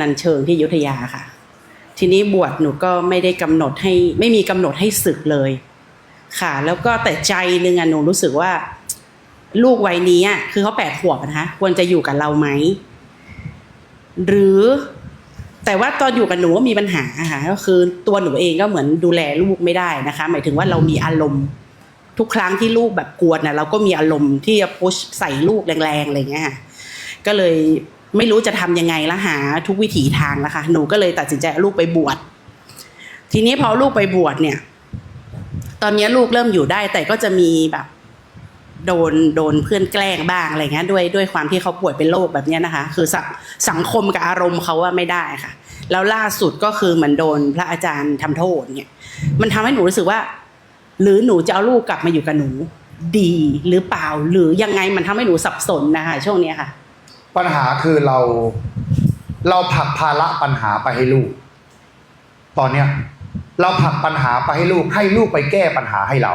นันเชิงที่ยุธยาค่ะ ทีนี้บวชหนูก็ไม่ได้กำหนดให้ไม่มีกำหนดให้ศึกเลย ค่ะ แล้วก็แต่ใจหนึ่งอะหนูรู้สึกว่า ลูกวัยนี้อะคือเขาแปดขวบนะคะควรจะอยู่กับเราไหมหรือแต่ว่าตอนอยู่กับหนูก็มีปัญหาค่ะก็คือตัวหนูเองก็เหมือนดูแลลูกไม่ได้นะคะ หมายถึงว่าเรามีอารมณ์ทุกครั้งที่ลูกแบบกวนนะเราก็มีอารมณ์ที่จะพุชใส่ลูกแรงๆอะไรเงี้ยค่ะก็เลย ไม่รู้จะทำยังไงแล้วหาทุกวิถีทางแล้วค่ะหนูก็เลยตัดสินใจลูกไปบวชทีนี้พอลูกไปบวชเนี่ย ตอนนี้ลูกเริ่มอยู่ได้แต่ก็จะมีแบบ โดนโดนเพื่อนแกล้งบ้างอะไรเงี้ยด้วยด้วยความที่เขาป่วยเป็นโรคแบบนี้นะคะ คือสังสังคมกับอารมณ์เขาว่าไม่ได้ค่ะ แล้วล่าสุดก็คือเหมือนโดนพระอาจารย์ทำโทษเนี่ย มันทำให้หนูรู้สึกว่า หรือหนูจะเอาลูกกลับมาอยู่กับหนู ดีหรือเปล่าหรือยังไงมันทำให้หนูสับสนนะคะช่วงนี้ค่ะ ปัญหาคือเรา เราผลักภาระปัญหาไปให้ลูก ตอนเนี้ยเราผลักปัญหาไปให้ลูกให้ลูกไปแก้ปัญหาให้เรา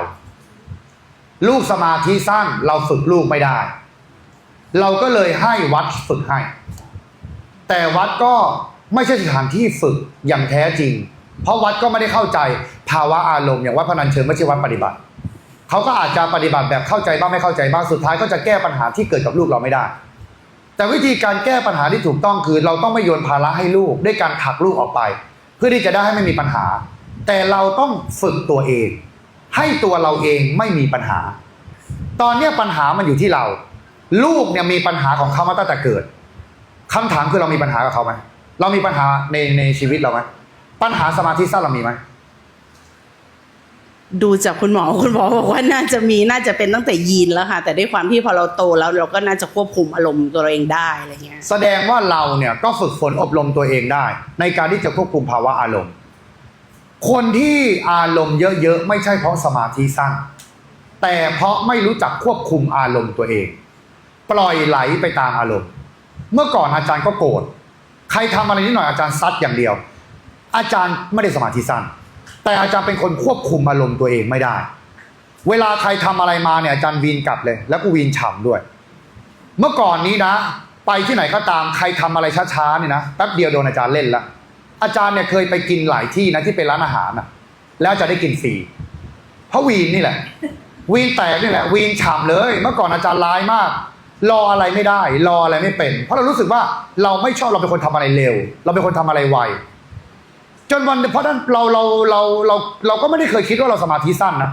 ลูกสมาธิสั้นเราฝึกลูกไม่ได้ เราก็เลยให้วัดฝึกให้ แต่วัดก็ไม่ใช่สถานที่ฝึกอย่างแท้จริง เพราะวัดก็ไม่ได้เข้าใจภาวะอารมณ์อย่างวัดพนัญเชิงไม่ใช่วัดปฏิบัติเขาก็อาจจะปฏิบัติแบบเข้าใจบ้างไม่เข้าใจบ้างสุดท้ายก็จะแก้ปัญหาที่เกิดกับลูกเราไม่ได้ แต่วิธีการแก้ปัญหาที่ถูกต้องคือ เราต้องไม่โยนภาระให้ลูกด้วยการผลักลูกออกไป เพื่อที่จะได้ให้ไม่มีปัญหา แต่เราต้องฝึกตัวเอง ให้ตัวเราเองไม่มีปัญหา ตอนนี้ปัญหามันอยู่ที่เรา ลูกเนี่ยมีปัญหาของเขามาตั้งแต่เกิดคำถามคือเรามีปัญหากับเขาไหมเรามีปัญหาในในชีวิตเราไหมปัญหาสมาธิสั้นเรามีไหม ดูจากคุณหมอคุณหมอบอกว่าน่าจะมีน่าจะเป็นตั้งแต่ยีนแล้วค่ะ แต่ด้วยความที่พอเราโตแล้วเราก็น่าจะควบคุมอารมณ์ตัวเราเองได้อะไรเงี้ยแสดงว่าเราเนี่ยก็ฝึกฝนอบรมตัวเองได้ ในการที่จะควบคุมภาวะอารมณ์ คนที่อารมณ์เยอะๆไม่ใช่เพราะสมาธิสั้นแต่เพราะไม่รู้จักควบคุมอารมณ์ตัวเอง ปล่อยไหลไปตามอารมณ์ เมื่อก่อนอาจารย์ก็โกรธใครทำอะไรนิดหน่อยอาจารย์ซัดอย่างเดียว อาจารย์ไม่ได้สมาธิสั้น แต่อาจารย์เป็นคนควบคุมอารมณ์ตัวเองไม่ได้ เวลาใครทำอะไรมาเนี่ยอาจารย์วีนกลับเลย แล้วก็วีนฉ่ำด้วย เมื่อก่อนนี้นะ ไปที่ไหนก็ตามใครทำอะไรช้าๆเนี่ยนะแป๊บเดียวโดนอาจารย์เล่นละอาจารย์เนี่ยเคยไปกินหลายที่นะที่เป็นร้านอาหารนะแล้วจะได้กินฟรีเพราะวีนนี่แหละ วีนแตกนี่แหละ วีนฉ่ำเลย เมื่อก่อนอาจารย์ร้ายมาก รออะไรไม่ได้ รออะไรไม่เป็น เพราะเรารู้สึกว่าเราไม่ชอบเราเป็นคนทำอะไรเร็ว เราเป็นคนทำอะไรไว จนวันเพราะนั้นเราเราเราเราเราก็ไม่ได้เคยคิดว่าเราสมาธิสั้นนะ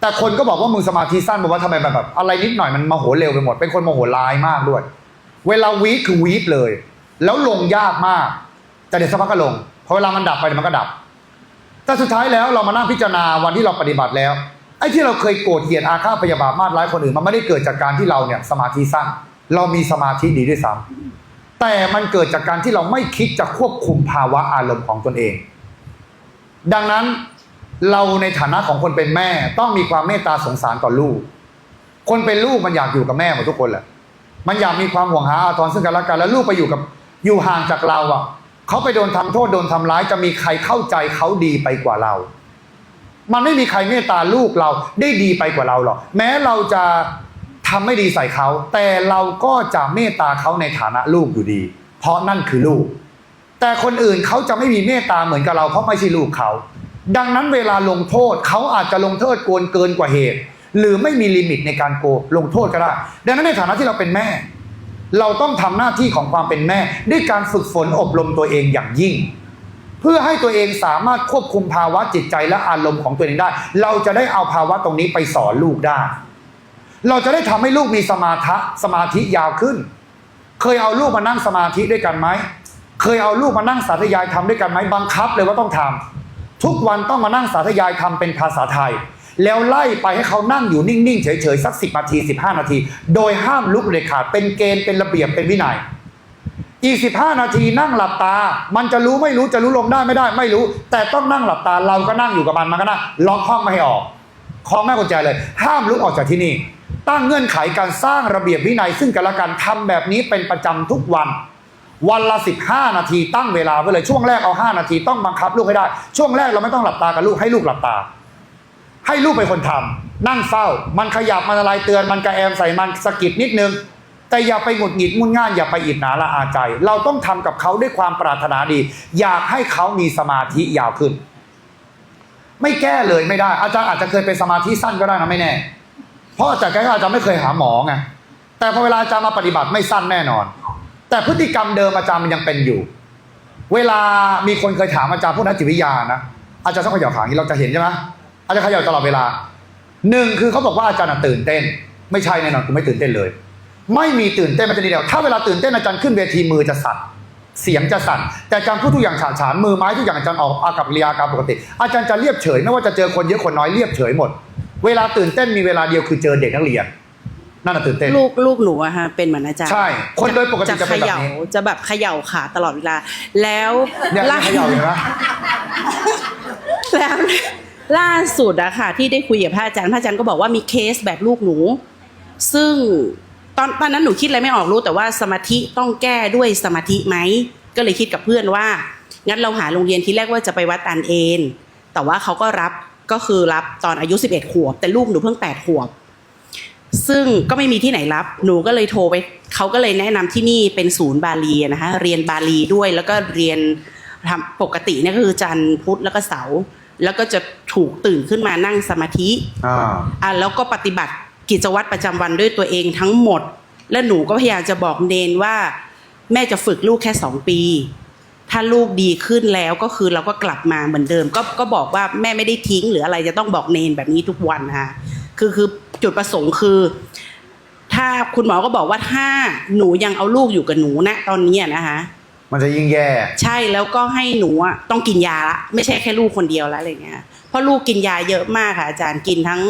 แต่คนก็บอกว่ามึงสมาธิสั้นบอกว่าทำไมแบบแบบอะไรนิดหน่อยมันโมโหเร็วไปหมด เป็นคนโมโหร้ายมากด้วย เวลาวีคคือวีคเลย แล้วลงยากมาก แต่เดี๋ยวสักพักก็ลงพอเวลามันดับไปเดี๋ยวมันก็ดับ แต่สุดท้ายแล้วเรามานั่งพิจารณาวันที่เราปฏิบัติแล้วไอ้ที่เราเคยโกรธเกลียดอาฆาตพยาบาทมาดร้ายคนอื่นมันไม่ได้เกิดจากการที่เราเนี่ยสมาธิสั้นเรามีสมาธิดีด้วยซ้ำ แต่มันเกิดจากการที่เราไม่คิดจะควบคุมภาวะอารมณ์ของตนเอง ดังนั้นเราในฐานะของคนเป็นแม่ต้องมีความเมตตาสงสารต่อลูก คนเป็นลูกมันอยากอยู่กับแม่หมดทุกคนแหละ มันอยากมีความห่วงหาอาทรซึ่งกันและกันแล้วลูกไปอยู่กับอยู่ห่างจากเราอะเขาไปโดนทำโทษโดนทำร้ายจะมีใครเข้าใจเขาดีไปกว่าเรา มันไม่มีใครเมตตาลูกเราได้ดีไปกว่าเราหรอกแม้เราจะ ทำไม่ดีใส่เขา แต่เราก็จะเมตตาเขาในฐานะลูกอยู่ดี เพราะนั่นคือลูก แต่คนอื่นเขาจะไม่มีเมตตาเหมือนกับเราเพราะไม่ใช่ลูกเขา ดังนั้นเวลาลงโทษเขาอาจจะลงโทษโกนเกินกว่าเหตุ หรือไม่มีลิมิตในการโกลงโทษก็ได้ ดังนั้นในฐานะที่เราเป็นแม่ เราต้องทำหน้าที่ของความเป็นแม่ ด้วยการฝึกฝนอบรมตัวเองอย่างยิ่งเพื่อให้ตัวเองสามารถควบคุมภาวะจิตใจและอารมณ์ของตัวเองได้ เราจะได้เอาภาวะตรงนี้ไปสอนลูกได้ เราจะได้ทำให้ลูกมีสมาธิสมาธิยาวขึ้น เคยเอาลูกมานั่งสมาธิด้วยกันไหม เคยเอาลูกมานั่งสาธยายทำด้วยกันไหมบังคับเลยว่าต้องทำทุกวันต้องมานั่งสาธยายทำเป็นภาษาไทย แล้วไล่ไปให้เขานั่งอยู่นิ่งๆเฉยๆสักสิบนาทีสิบห้านาที โดยห้ามลุกเด็ดขาดเป็นเกณฑ์เป็นระเบียบเป็นวินัยอีกสิบห้านาทีนั่งหลับตา มันจะรู้ไม่รู้จะรู้ลมได้ไม่ได้ ไม่รู้ แต่ต้องนั่งหลับตาเราก็นั่งอยู่กับมันมันก็นั่งล็อกห้องไม่ให้ออกคล้องแม่กุญแจเลย ห้ามลุกออกจากที่นี่ ตั้งเงื่อนไขการสร้างระเบียบวินัย ซึ่งกันและกันทำแบบนี้เป็นประจำทุกวัน วันละ 15 นาทีตั้งเวลาไว้เลยช่วงแรกเอา 5 นาทีต้องบังคับลูกให้ได้ ช่วงแรกเราไม่ต้องหลับตากับลูกให้ลูกหลับตา ให้ลูกเป็นคนทำนั่งเฝ้า มันขยับมันอะไรเตือนมันกระแอมใส่มันสะกิดนิดนึงแต่อย่าไปหงุดหงิดงุนง่านอย่าไปอิจฉาละอาใจ เราต้องทำกับเขาด้วยความปรารถนาดี อยากให้เขามีสมาธิยาวขึ้น ไม่แก้เลยไม่ได้ อาจารย์อาจจะเคยเป็นสมาธิสั้นก็ได้นะไม่แน่ เพราะอาจารย์กก็อาจจะไม่เคยหาหมอไงแต่พอเวลาอาจารย์มาปฏิบัติไม่สั้นแน่นอน แต่พฤติกรรมเดิมอาจารย์มันยังเป็นอยู่ เวลามีคนเคยถามอาจารย์พวกนักจิตวิทยานะอาจารย์ชอบเขย่าขาอย่างนี้เราจะเห็นใช่ไหมอาจารย์ขย่าตลอดเวลาหนึ่งคือเขาบอกว่าอาจารย์ตื่นเต้น ไม่ใช่แน่นอนกูไม่ตื่นเต้นเลย ไม่มีตื่นเต้นมันจะดีเดียวถ้าเวลาตื่นเต้นอาจารย์ขึ้นเวทีมือจะสั่น เสียงจะสั่น แต่อาจารย์พูดทุกอย่างฉาฉานมือไม้ทุกอย่างอาจารย์ออกอากับกิริยาการปกติ อาจารย์จะเรียบเฉยไม่ว่าจะเจอคนเยอะคนน้อยเรียบเฉยหมด เวลาตื่นเต้นมีเวลาเดียวคือเจอเด็กนักเรียนนั่นน่ะตื่นเต้นลูกลูกหนูอะฮะเป็นเหมือนอาจารย์ใช่ คนโดยปกติจะเป็นแบบนี้เขย่าจะแบบเขย่าขาตลอดเวลา แล้วเนี่ยล่าเขย่าอยู่นะแล้วล่าสุดอะค่ะ ที่ได้คุยกับพระอาจารย์พระอาจารย์ก็บอกว่ามีเคสแบบลูกหนู ซึ่ง ตอนตอนนั้นหนูคิดอะไรไม่ออกรู้แต่ว่าสมาธิต้องแก้ด้วยสมาธิไหมก็เลยคิดกับเพื่อนว่า งั้นเราหาโรงเรียนที่แรกว่าจะไปวัดตันเอนแต่ว่าเขาก็รับก็คือรับตอนอายุ 11 ขวบ แต่ลูกหนูเพิ่ง 8 ขวบ ซึ่งก็ไม่มีที่ไหนรับ หนูก็เลยโทรไป เขาก็เลยแนะนำที่นี่เป็นศูนย์บาลีนะคะเรียนบาลีด้วยแล้วก็เรียนทำปกติเนี่ยก็คือจันทร์พุธแล้วก็เสาร์แล้วก็จะถูกตื่นขึ้นมานั่งสมาธิอ่าอะแล้วก็ปฏิบัติ กิจวัตรประจำวันด้วยตัวเองทั้งหมด และหนูก็พยายามจะบอกเนนว่า แม่จะฝึกลูกแค่สองปี ถ้าลูกดีขึ้นแล้วก็คือเราก็กลับมาเหมือนเดิม ก็ก็บอกว่าแม่ไม่ได้ทิ้ง หรืออะไรจะต้องบอกเนนแบบนี้ทุกวันนะคะคือคือจุดประสงค์คือ ถ้าคุณหมอก็บอกว่าถ้าหนูยังเอาลูกอยู่กับหนูนะตอนนี้อะนะคะมันจะยิ่งแย่ ใช่แล้วก็ให้หนูอะต้องกินยาละไม่ใช่แค่ลูกคนเดียวแล้วอะไรเงี้ยเพราะลูกกินยาเยอะมากค่ะอาจารย์กินทั้ง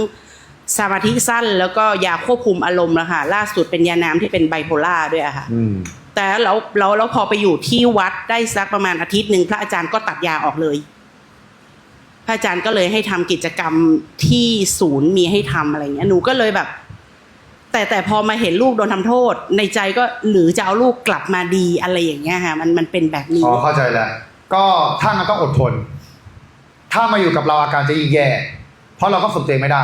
สมาธิสั้นแล้วก็ยาควบคุมอารมณ์แล้วค่ะล่าสุดเป็นยาน้ำที่เป็นไบโพล่าด้วยอะค่ะอืม แต่แล้วแล้วแล้วพอไปอยู่ที่วัดได้สักประมาณอาทิตย์หนึ่งพระอาจารย์ก็ตัดยาออกเลย พระอาจารย์ก็เลยให้ทำกิจกรรมที่ศูนย์มีให้ทำอะไรเงี้ยหนูก็เลยแบบ แต่แต่พอมาเห็นลูกโดนทำโทษ ในใจก็หรือจะเอาลูกกลับมาดีอะไรอย่างเงี้ยค่ะมันมันเป็นแบบนี้ อ๋อเข้าใจแล้ว ก็ถ้ามันต้องอดทน ถ้ามาอยู่กับเราอาการจะยิ่งแย่ เพราะเราก็ฝึกตัวเองไม่ได้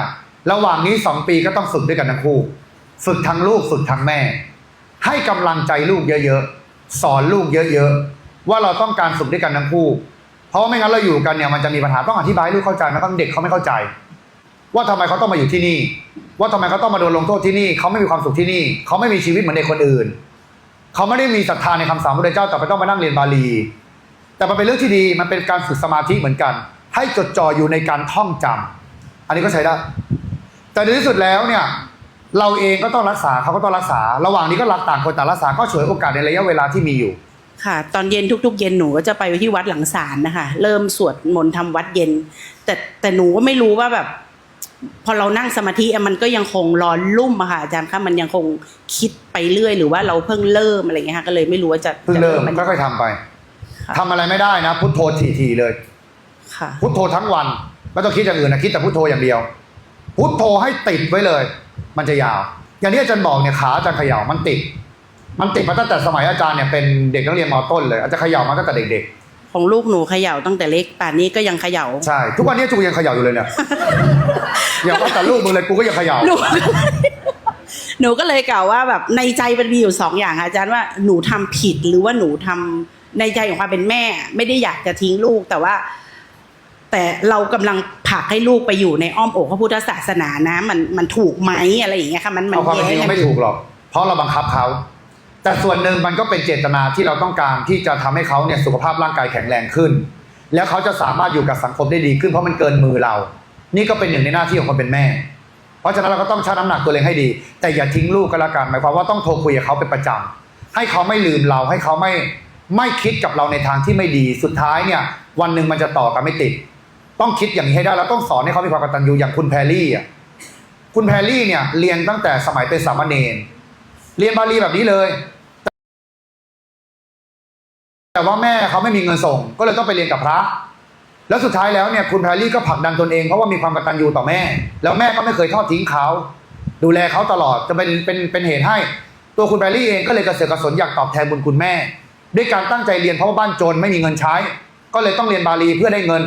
ระหว่างนี้สองปีก็ต้องฝึกด้วยกันทั้งคู่ ฝึกทั้งลูกฝึกทั้งแม่ ให้กำลังใจลูกเยอะๆ สอนลูกเยอะๆ ว่าเราต้องการฝึกด้วยกันทั้งคู่ เพราะว่าไม่งั้นเราอยู่กันเนี่ยมันจะมีปัญหาต้องอธิบายให้ลูกเข้าใจนะบางเด็กเขาไม่เข้าใจ ว่าทำไมเขาต้องมาอยู่ที่นี่ ว่าทำไมเขาต้องมาโดนลงโทษที่นี่ เขาไม่มีความสุขที่นี่ เขาไม่มีชีวิตเหมือนเด็กคนอื่น เขาไม่ได้มีศรัทธาในคำสอนพระเจ้าแต่ไปต้องมานั่งเรียนบาลี แต่มันเป็นเรื่องที่ดีมันเป็นการฝึกสมาธิเหมือนกัน ให้จดจ่ออยู่ในการท่องจำอันนี้ก็ใช้ได้ แต่ในที่สุดแล้วเนี่ยเราเองก็ต้องรักษาเขาก็ต้องรักษา ระหว่างนี้ก็รักต่างคนต่างรักษาก็ฉวยโอกาสในระยะเวลาที่มีอยู่ ค่ะ ตอนเย็นทุก ๆ เย็นหนูก็จะไปที่วัดหลังศาลนะคะ เริ่มสวดมนต์ทำวัดเย็น แต่แต่หนูก็ไม่รู้ว่าแบบ พอเรานั่งสมาธิอะมันก็ยังคงร้อนลุ่มอะค่ะอาจารย์คะมันยังคงคิดไปเรื่อย หรือว่าเราเพิ่งเริ่มอะไรเงี้ยค่ะก็เลยไม่รู้ว่าจะเพิ่งจะเริ่มนค่อยๆทำไปค่ะ ทำอะไรไม่ได้นะ พุทโธทีๆเลย ค่ะ พุทโธทั้งวันไม่ต้องคิดอย่างอื่นนะคิดแต่พุทโธอย่างเดียว พุทโธให้ติดไว้เลย มันจะยาว อย่างที่อาจารย์บอกเนี่ยขาอาจารย์เขย่ามันติด มันติดมาตั้งแต่สมัยอาจารย์เนี่ยเป็นเด็กนักเรียนมต้นเลยอาจจะเขย่ามาตั้งแต่เด็กของลูกหนูเขย่าตั้งแต่เล็กป่านนี้ก็ยังเขย่าๆ ใช่ ทุกวันนี้จูยังเขย่าอยู่เลยเนี่ยอย่าว่าแต่ลูกมึงเลยกูก็ยังเขย่า หนูหนูก็เลยกล่าวว่าแบบในใจมันมีอยู่สองอย่างค่ะอาจารย์ว่าหนูทำผิดหรือว่าหนูทำในใจของความเป็นแม่ ไม่ได้อยากจะทิ้งลูกแต่ว่า แต่เรากำลัง ผลักให้ลูกไปอยู่ในอ้อมอกพระพุทธศาสนานะ มันมันถูกไหมอะไรอย่างเงี้ยค่ะมันมันเอาความเป็นจริงแย้ก็ไม่ถูกหรอก เพราะเราบังคับเขาแต่ส่วนหนึ่งมันก็เป็นเจตนาที่เราต้องการที่จะทำให้เขาเนี่ยสุขภาพร่างกายแข็งแรงขึ้น แล้วเขาจะสามารถอยู่กับสังคมได้ดีขึ้นเพราะมันเกินมือเรา นี่ก็เป็นหนึ่งในหน้าที่ของคนเป็นแม่ เพราะฉะนั้นเราก็ต้องชั่งน้ำหนักตัวเองให้ดี แต่อย่าทิ้งลูกก็แล้วกันหมายความว่าต้องโทรคุยกับเขาเป็นประจำให้เขาไม่ลืมเราให้เขาไม่ไม่คิดกับเราในทางที่ไม่ดี สุดท้ายเนี่ย วันหนึ่งมันจะต่อกันไม่ติด ต้องคิดอย่างนี้ให้ได้แล้วต้องสอนให้เขามีความกตัญญูอย่างคุณแพรรี่อะคุณแพรรี่เนี่ย เรียนตั้งแต่สมัยเป็นสามเณรเรียนบาลีแบบนี้เลย แต่ว่าแม่เขาไม่มีเงินส่ง ก็เลยต้องไปเรียนกับพระ แล้วสุดท้ายแล้วเนี่ยคุณแพรรี่ก็ผลักดันตนเองเพราะว่ามีความกตัญญูต่อแม่ แล้วแม่ก็ไม่เคยทอดทิ้งเขาดูแลเขาตลอดจะเป็นเป็นเป็นเหตุให้ ตัวคุณแพรรี่เองก็เลยกระเสือกกระสนอยากตอบแทนบุญคุณแม่ ด้วยการตั้งใจเรียนเพราะว่าบ้านจนไม่มีเงินใช้ ก็เลยต้องเรียนบาลีเพื่อได้เงิน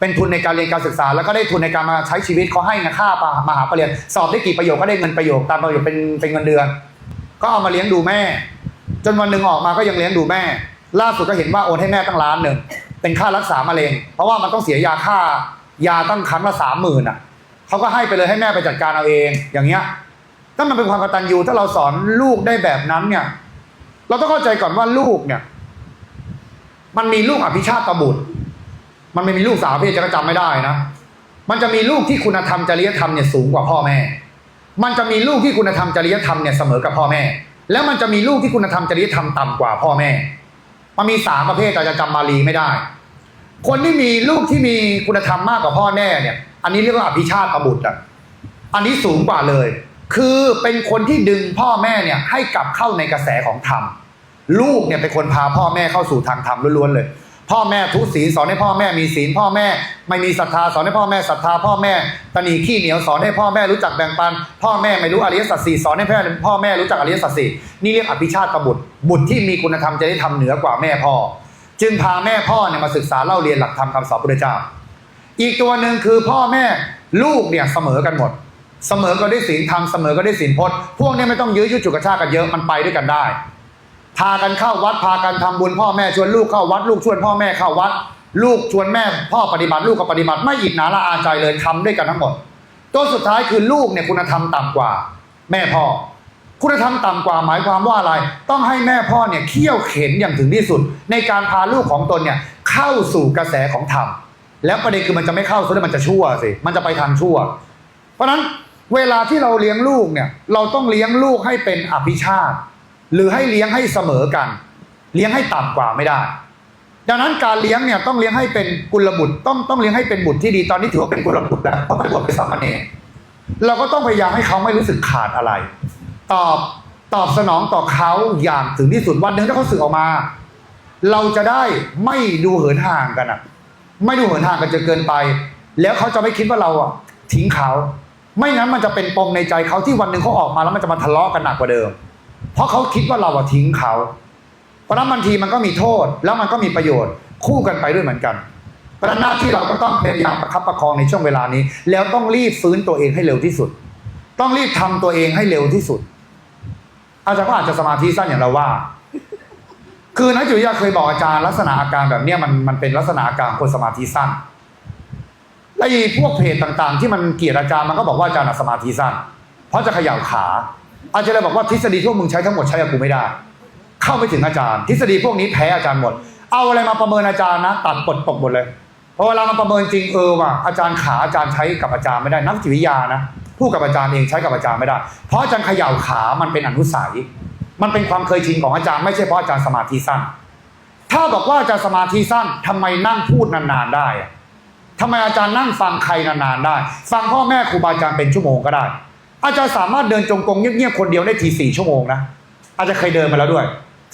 เป็นทุนในการเรียนการศึกษา แล้วก็ได้ทุนในการมาใช้ชีวิตเขาให้นะค่ามหาปรริญญาสอบได้กี่ประโยคก็ได้เงินประโยคตามประโยคเป็นเป็นเงินเดือน ก็เอามาเลี้ยงดูแม่ จนวันหนึ่งออกมาก็ยังเลี้ยงดูแม่ ล่าสุดก็เห็นว่าโอนให้แม่ตั้งล้านหนึ่งเป็นค่ารักษามะเร็งเพราะว่ามันต้องเสียยาค่ายาตั้งครั้งละสามหมื่นอะเขาก็ให้ไปเลยให้แม่ไปจัดการเอาเองอย่างเงี้ยถ้ามันเป็นความกตัญญูถ้าเราสอนลูกได้แบบนั้นเนี่ย เราต้องเข้าใจก่อนว่าลูกเนี่ย มันมีลูกอภิชาติบุตร มันไม่มีลูกสาวพี่จะก็จำไม่ได้นะ มันจะมีลูกที่คุณธรรมจริยธรรมเนี่ยสูงกว่าพ่อแม่ มันจะมีลูกที่คุณธรรมจริยธรรมเนี่ยเสมอกับพ่อแม่ แล้วมันจะมีลูกที่คุณธรรมจริยธรรมต่ำกว่าพ่อแม่ มันมีสามประเภทแต่จะจำบาลีไม่ได้ คนที่มีลูกที่มีคุณธรรมมากกว่าพ่อแม่เนี่ย อันนี้เรียกว่าอภิชาติบุตรอะ อันนี้สูงกว่าเลย คือเป็นคนที่ดึงพ่อแม่เนี่ยให้กลับเข้าในกระแสของธรรม ลูกเนี่ยเป็นคนพาพ่อแม่เข้าสู่ทางธรรมล้วนๆเลย พ่อแม่ทุศีลสอนให้พ่อแม่มีศีลพ่อแม่ ไม่มีศรัทธาสอนให้พ่อแม่ศรัทธาพ่อแม่ตนีขี้เหนียวสอนให้พ่อแม่รู้จักแบ่งปัน พ่อแม่ไม่รู้อริยสัจสี่สอนให้พ่อพ่อแม่รู้จักอริยสัจสี่นี่เรียกอภิชาติบุตร บุตรที่มีคุณธรรมจะได้ทำเหนือกว่าแม่พ่อ จึงพาแม่พ่อเนี่ยมาศึกษาเล่าเรียนหลักธรรมคำสอนพระพุทธเจ้า อีกตัวหนึ่งคือพ่อแม่ลูกเนี่ยเสมอกันหมด เสมอก็ได้ศีลธรรมเสมอก็ได้ศีลพจน์พวกเนี้ไม่ต้องยื้อยุดจุกกระชากกันเยอะมันไปด้วยกันได้ พากันเข้าวัด พากันทำบุญพ่อแม่ชวนลูกเข้าวัด ลูกชวนพ่อแม่เข้าวัด ลูกชวนแม่พ่อปฏิบัติลูกก็ปฏิบัติไม่อิจนาละอาใจเลยทำด้วยกันทั้งหมดตัวสุดท้ายคือลูกเนี่ยคุณธรรมต่ำกว่า แม่พ่อ คุณธรรมต่ำกว่าหมายความว่าอะไร ต้องให้แม่พ่อเนี่ยเคี่ยวเข็นอย่างถึงที่สุด ในการพาลูกของตนเนี่ยเข้าสู่กระแสของธรรมแล้วประเด็นคือมันจะไม่เข้าซะแล้วมันจะชั่วสิมันจะไปทางชั่ว เพราะฉะนั้นเวลาที่เราเลี้ยงลูกเนี่ยเราต้องเลี้ยงลูกให้เป็นอภิชาติ หรือให้เลี้ยงให้เสมอกัน เลี้ยงให้ต่ำกว่าไม่ได้ ดังนั้นการเลี้ยงเนี่ยต้องเลี้ยงให้เป็นกุลบุตรต้องต้องเลี้ยงให้เป็นบุตรที่ดีตอนนี้ถือว่าเป็นกุลบุตรแล้วเพราะมันบวชเป็นสามเณรเราก็ต้องพยายามให้เขาไม่รู้สึกขาดอะไร ตอบตอบสนองต่อเขาอย่างถึงที่สุดวันหนึ่งถ้าเขาสึกออกมา เราจะได้ไม่ดูเหินห่างกันอะไม่ดูเหินห่างกันจนเกินไป แล้วเขาจะไม่คิดว่าเราอะทิ้งเขา ไม่งั้นมันจะเป็นปมในใจเขาที่วันหนึ่งเขาออกมาแล้วมันจะมาทะเลาะกันหนักกว่าเดิม เพราะเขาคิดว่าเราอะทิ้งเขา เพราะนั้นบางทีมันก็มีโทษ แล้วมันก็มีประโยชน์คู่กันไปด้วยเหมือนกันเพราะนั้นหน้าที่เราก็ต้องพยายามประคับประคองในช่วงเวลานี้ แล้วต้องรีบฟื้นตัวเองให้เร็วที่สุด ต้องรีบทำตัวเองให้เร็วที่สุด อาจารย์ก็อาจจะสมาธิสั้นอย่างเราว่า คือนักจิตวิทยาเคยบอกอาจารย์ลักษณะอาการแบบนี้มันมันเป็นลักษณะอาการคนสมาธิสั้นไอ้พวกเพจต่างๆ ที่มันเกลียดอาจารย์มันก็บอกว่าอาจารย์สมาธิสั้น เพราะจะเขย่าขา อาจารย์เลยบอกว่าทฤษฎีที่พวกมึงใช้ทั้งหมดใช้กับกูไม่ได้ เข้าไม่ถึงอาจารย์ ทฤษฎีพวกนี้แพ้อาจารย์หมด เอาอะไรมาประเมินอาจารย์นะ ตัดปลดตกหมดเลยพราะเวลามาประเมินจริงเออว่ะอาจารย์ขาอาจารย์ใช้กับอาจารย์ไม่ได้ นักจิตวิทยานะพูดกับอาจารย์เองใช้กับอาจารย์ไม่ได้ เพราะอาจารย์เขย่าขามันเป็นอนุสัย มันเป็นความเคยชินของอาจารย์ไม่ใช่เพราะอาจารย์สมาธิสั้น ถ้าบอกว่าอาจารย์สมาธิสั้นทำไมนั่งพูดนานๆได้อะทำไมอาจารย์นั่งฟังใครนานๆได้ ฟังพ่อแม่ครูบาอาจารย์เป็นชั่วโมงก็ได้ อาจารย์สามารถเดินจงกรมเงียบๆคนเดียวได้ทีสี่ชั่วโมงนะอาจจะเคยเดินมาแล้วด้วย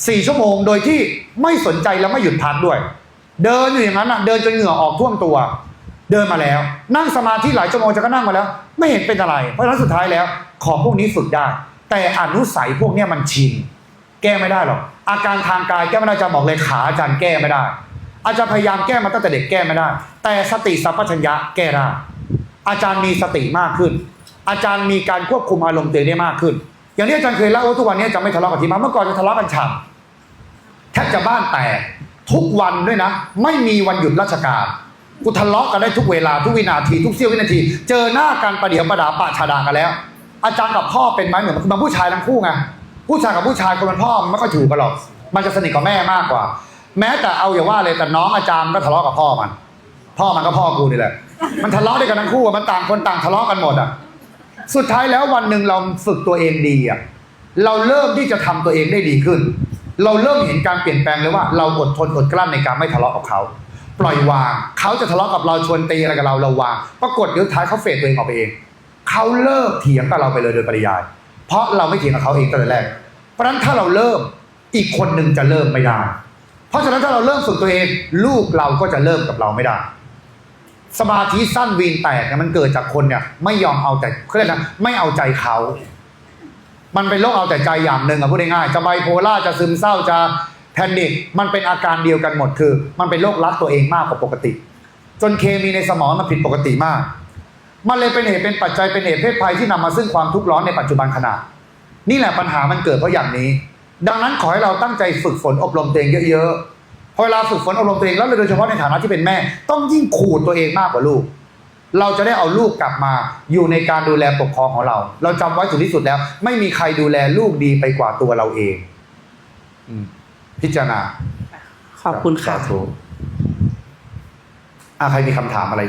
สี่ชั่วโมงโดยที่ไม่สนใจและไม่หยุดพักด้วย เดินอยู่อย่างนั้นอะเดินจนเหงื่อออกท่วมตัว เดินมาแล้ว นั่งสมาธิหลายชั่วโมงจะก็นั่งมาแล้ว ไม่เห็นเป็นอะไร เพราะฉะนั้นสุดท้ายแล้ว ของพวกนี้ฝึกได้ แต่อนุสัยพวกนี้มันชินแก้ไม่ได้หรอกอาการทางกายแก้ไม่ได้อาจารย์บอกเลยขาอาจารย์แก้ไม่ได้ อาจารย์พยายามแก้มาตั้งแต่เด็กแก้ไม่ได้ แต่สติสัมปชัญญะแก้ได้อาจารย์มีสติมากขึ้น อาจารย์มีการควบคุมอารมณ์ตัวเองได้มากขึ้น อย่างที่อาจารย์เคยเล่าว่าทุกวันนี้จะไม่ทะเลาะกับทีมาเมื่อก่อนจะทะเลาะกันฉ่ำแทบจะบ้านแตกทุกวันด้วยนะ ไม่มีวันหยุดราชการกูทะเลาะกันได้ทุกเวลาทุกวินาทีทุกเสี้ยววินาที เจอหน้ากันประเดี๋ยวประดาปะชาดากันแล้ว อาจารย์กับพ่อเป็นไหมเหมือนมันผู้ชายทั้งคู่ไงผู้ชายกับผู้ชายคนเป็นพ่อมันไม่ค่อยถูกกันหรอก มันจะสนิทกับแม่มากกว่า แม้แต่เอาอย่าว่าเลยแต่น้องอาจารย์ก็ทะเลาะกับพ่อมัน พ่อมันก็พ่อกูนี่แหละมันทะเลาะด้วยกันทั้งคู่มันต่างคนต่างทะเลาะกันหมดอะ สุดท้ายแล้ววันหนึ่งเราฝึกตัวเองดีอะเราเริ่มที่จะทำตัวเองได้ดีขึ้น เราเริ่มเห็นการเปลี่ยนแปลงเลยว่าเราอดทนอดกลั้นในการไม่ทะเลาะกับเขาปล่อยวางเขาจะทะเลาะกับเราชวนตีอะไรกับเราเราวาง ปรากฏเดี๋ยวท้ายเขาเฟดตัวเองออกไปเองเขาเลิกเถียงกับเราไปเลยโดยปริยาย เพราะเราไม่เถียงกับเขาเองตั้งแต่แรก เพราะฉะนั้นถ้าเราเริ่มอีกคนหนึ่งจะเริ่มไม่ได้ เพราะฉะนั้นถ้าเราเริ่มฝึกตัวเอง ลูกเราก็จะเริ่มกับเราไม่ได้ สมาธิสั้นวีนแตกเนี่ยมันเกิดจากคนเนี่ย ไม่ยอมเอาแต่เขาเรียกนะไม่เอาใจเขา มันเป็นโรคเอาแต่ใจอย่างหนึ่งอะพูดง่ายๆจะไบโพล่าจะซึมเศร้าจะแพนิคมันเป็นอาการเดียวกันหมดคือ มันเป็นโรครักตัวเองมากกว่าปกติ จนเคมีในสมองมันผิดปกติมาก มันเลยเป็นเหตุเป็นปัจจัยเป็นเหตุเพศภัยที่นำมาซึ่งความทุกข์ร้อนในปัจจุบันขณะนี่แหละปัญหามันเกิดเพราะอย่างนี้ ดังนั้นขอให้เราตั้งใจฝึกฝนอบรมตัวเองเยอะๆ พอเวลาฝึกฝนอบรมตัวเองแล้วโดยเฉพาะในฐานะที่เป็นแม่ ต้องยิ่งขูดตัวเองมากกว่าลูก เราจะได้เอาลูกกลับมาอยู่ในการดูแลปกครองของเรา เราจำไว้ถึงที่สุดแล้ว ไม่มีใครดูแลลูกดีไปกว่าตัวเราเองอืมพิจารณา ขอบคุณค่ะสาธุอะใครมีคำถามอะไร